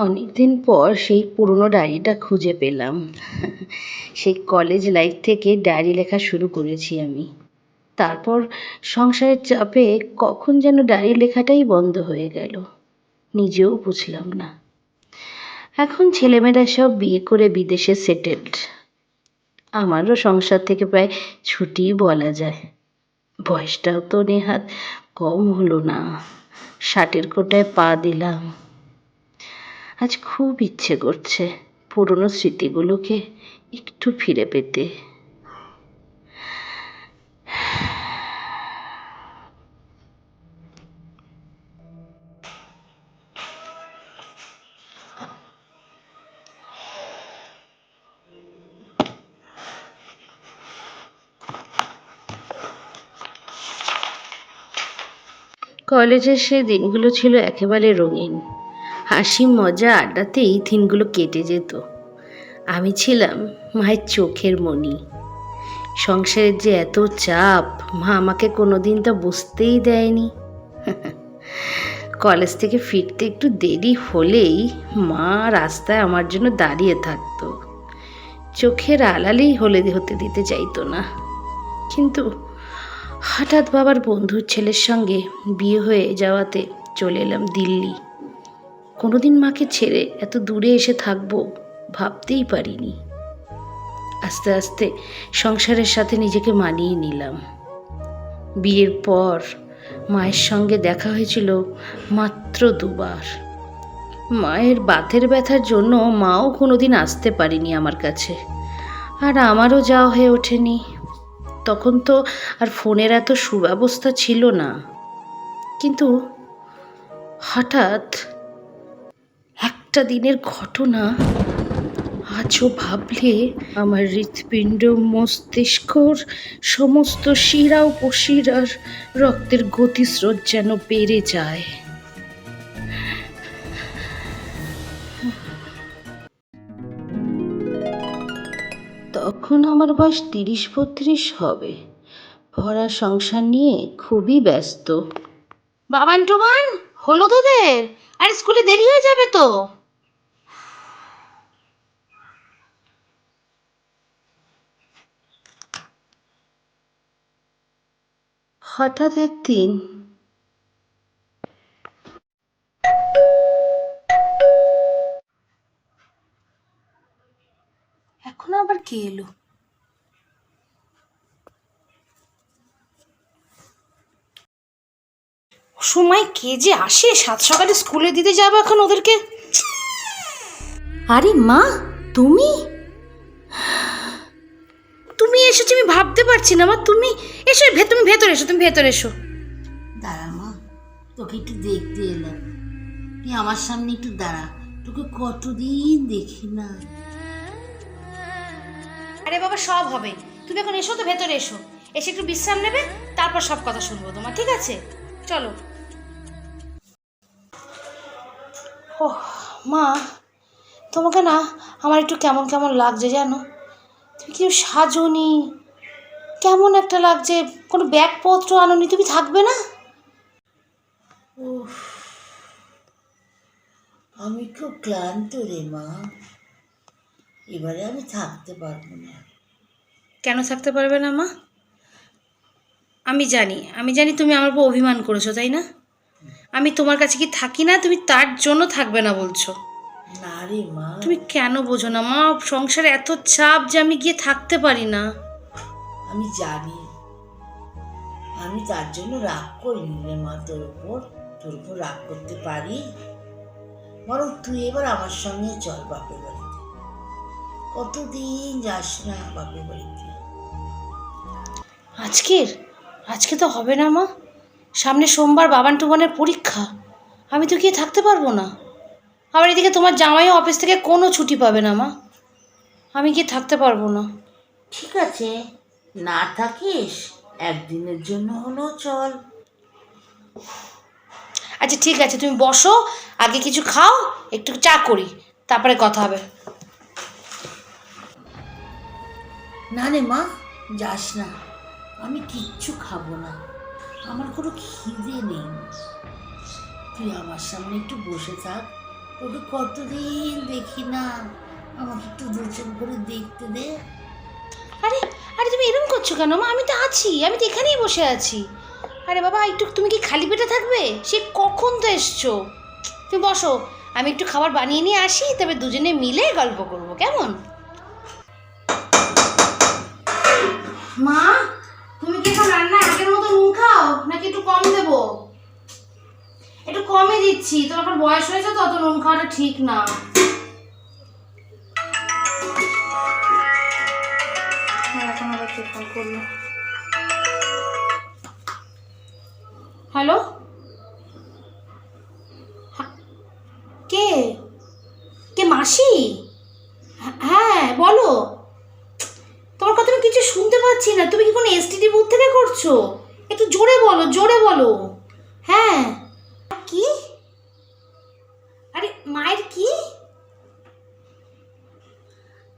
অনেকদিন পর সেই পুরনো ডায়েরিটা খুঁজে পেলাম। সেই কলেজ লাইফ থেকে ডায়েরি লেখা শুরু করেছি আমি। তারপর সংসারের চাপে কখন যেন ডায়েরি লেখাটাই বন্ধ হয়ে গেল। নিজেও বুঝলাম না। এখন ছেলেমেয়েরা সব বিয়ে করে বিদেশে সেটেলড আমারও সংসার থেকে প্রায় ছুটি বলা যায়। বয়সটাও তো নেহাত কম হলো না। ষাটের কোটায় পা দিলাম। আজ খুব ইচ্ছে করছে পুরনো স্মৃতিগুলোকে একটু ফিরে পেতে। কলেজের সেই দিনগুলো ছিল একেবারে রঙিন। হাসি, মজা, আড্ডাতে এই দিনগুলো কেটে যেত। আমি ছিলাম মায়ের চোখের মণি। সংসারের যে এত চাপ, মা আমাকে কোনোদিন তা বুঝতেই দেয়নি। কলেজ থেকে ফিরতে একটু দেরি হলেই মা রাস্তায় আমার জন্য দাঁড়িয়ে থাকতো। চোখের আলালেই হলে হতে দিতে চাইতো না। কিন্তু হঠাৎ বাবার বন্ধুর ছেলের সঙ্গে বিয়ে হয়ে যাওয়াতে চলে এলাম দিল্লি। কোনোদিন মাকে ছেড়ে এত দূরে এসে থাকব ভাবতেই পারিনি। আস্তে আস্তে সংসারের সাথে নিজেকে মানিয়ে নিলাম। বিয়ের পর মায়ের সঙ্গে দেখা হয়েছিল মাত্র দুবার। মায়ের বাতের ব্যথার জন্য মাও কোনোদিন আসতে পারিনি আমার কাছে। আর আমারও যাওয়া হয়ে ওঠেনি। তখন তো আর ফোনের এত সুব্যবস্থা ছিল না। কিন্তু হঠাৎ একটা দিনের ঘটনা আজও ভাবলে আমার হৃৎপিণ্ড মস্তিষ্কর সমস্ত শিরা উপশিরার রক্তের গতিস্রোত যেন বেড়ে যায়। তখন আমার বয়স তিরিশ বত্রিশ হবে। ভরা সংসার নিয়ে খুবই ব্যস্ত। বাবান টুবান হলো তোদের? আর স্কুলে দেরি হয়ে যাবে তো। হঠাৎ একদিন এখন আবার কে এলো? সময় কে যে আসে? সাত সকালে স্কুলে দিতে যাব এখন ওদেরকে? আরে মা তুমি তুমি? ভাবতে পারছি না মা তুমি এসো ভে তুমি ভেতরে এসো তুমি ভেতরে এসো। দাঁড়া মা তোকে একটু দেখতে এলাম। তুই আমার সামনে একটু দাঁড়া তোকে কতদিন দেখি না। আরে বাবা সব হবে। তুমি এখন এসো তো ভেতরে এসো। এসে একটু বিশ্রাম নেবে তারপর সব কথা শুনব তোমার ঠিক আছে? চলো। ও মা তোমাকে না আমার একটু কেমন কেমন লাগছে জানো? তুমি কি সাজনি কেমন একটা লাগছে? কোনো ব্যাগপত্র আনোনি তুমি থাকবে না? উফ আমি খুব ক্লান্ত রে মা। এবারে আমি থাকতে পারব না। কেন থাকতে পারবে না মা? আমি জানি আমি জানি তুমি আমার উপর অভিমান করেছ তাই না? আমি তোমার কাছে কি থাকি না? তুমি তার জন্য থাকবে না বলছো। না রে মা। তুমি কেন বোঝো না মা? সংসারে এত চাপ যে আমি গিয়ে থাকতে পারি না। আমি জানি। আমি তার জন্য রাগ করিনি রে মা তোর উপর তোর উপর রাগ করতে পারি। বরং তুই এবার আমার সঙ্গে চল বাপের বাড়িতে। কতদিন যাস না বাপের বাড়িতে। আজকের? আজকে তো হবে না মা। সামনে সোমবার বাবান টুবানের পরীক্ষা। আমি তো গিয়ে থাকতে পারব না। আবার এদিকে তোমার জামাইও অফিস থেকে কোনো ছুটি পাবে না মা। আমি গিয়ে থাকতে পারব না। ঠিক আছে। না থাকিস একদিনের জন্য হলেও চল। আচ্ছা ঠিক আছে তুমি বসো আগে কিছু খাও একটু চা করি তারপরে কথা হবে। না রে মা যাস না আমি কিচ্ছু খাব না আমার কোনো খিদে নেই। তুই আমার সামনে একটু বসে থাক তোকে কতদিন দেখি না আমাকে একটু দোচন করে দেখতে দে। আরে তুমি এরকম করছ কেন? মা, আমি তো আছি, আমি তো এখানেই বসে আছি। আরে বাবা, একটু তুমি কি খালি পেটে থাকবে? সে কখন তো এসছো? তুমি বসো, আমি একটু খাবার বানিয়ে নিয়ে আসি, তবে দুজনে মিলে গল্প করব, কেমন? মা, তুমি কি এখন রান্না আগের মতো নুন খাও? নাকি একটু কম দেবো? একটু কমই দিচ্ছি, তোমার বয়স হয়েছে তো অত নুন খাওয়াটা ঠিক না। Phone hello? কে? কে মাসি? হ্যাঁ, হ্যাঁ বলো। তোমার কথা আমি কিছু শুনতে পাচ্ছি না। তুমি কি কোনো এসটিডি বুথ থেকে করছ? একটু জোরে বলো জোরে বলো। হ্যাঁ। কি? আরে মায়ের কি?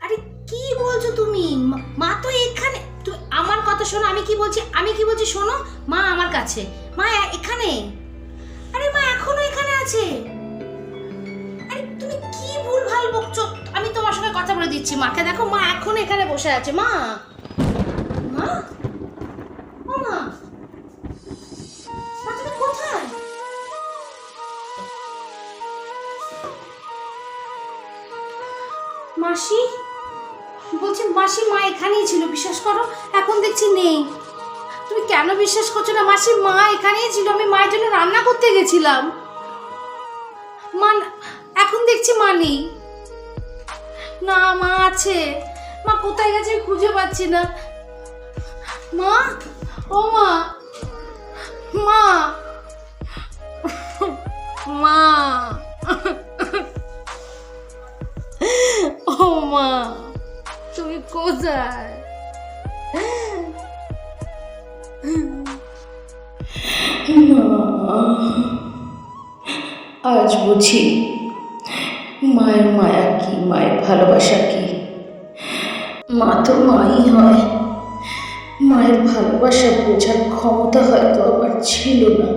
আরে কি বলছো তুমি? মা- তো এখানে শোনো, আমি কি বলছি? আমি কি বলছি শোনো? মা আমার কাছে। মা, এখানে? আরে মা, এখনও এখানে আছে। আরে তুমি কি ভুল ভালো বকছো? আমি তোমার সঙ্গে কথা বলে দিচ্ছি মাকে। দেখো, মা এখনও এখানে বসে আছে। মা! মা? মা! মাসি? বলছি মাসি মা এখানেই ছিল, বিশ্বাস করো? এখন দেখছি নেই। তুমি কেন বিশ্বাস করছ না? মাসি মা এখানেই ছিল, আমি মায়ের জন্য রান্না করতে গেছিলাম। মা, এখন দেখছি মা নেই। না, মা আছে। মা কোথায় গেছে খুঁজে পাচ্ছি না। মা? ও মা। মা। মা। ও মা। তুমি কোথায়? আজ বুঝি মায়ের মায়া কি, মায়ের ভালোবাসা কি? মা তো মাই হয়। মায়ের ভালোবাসা বোঝার ক্ষমতা হয়তো আমার ছিল না।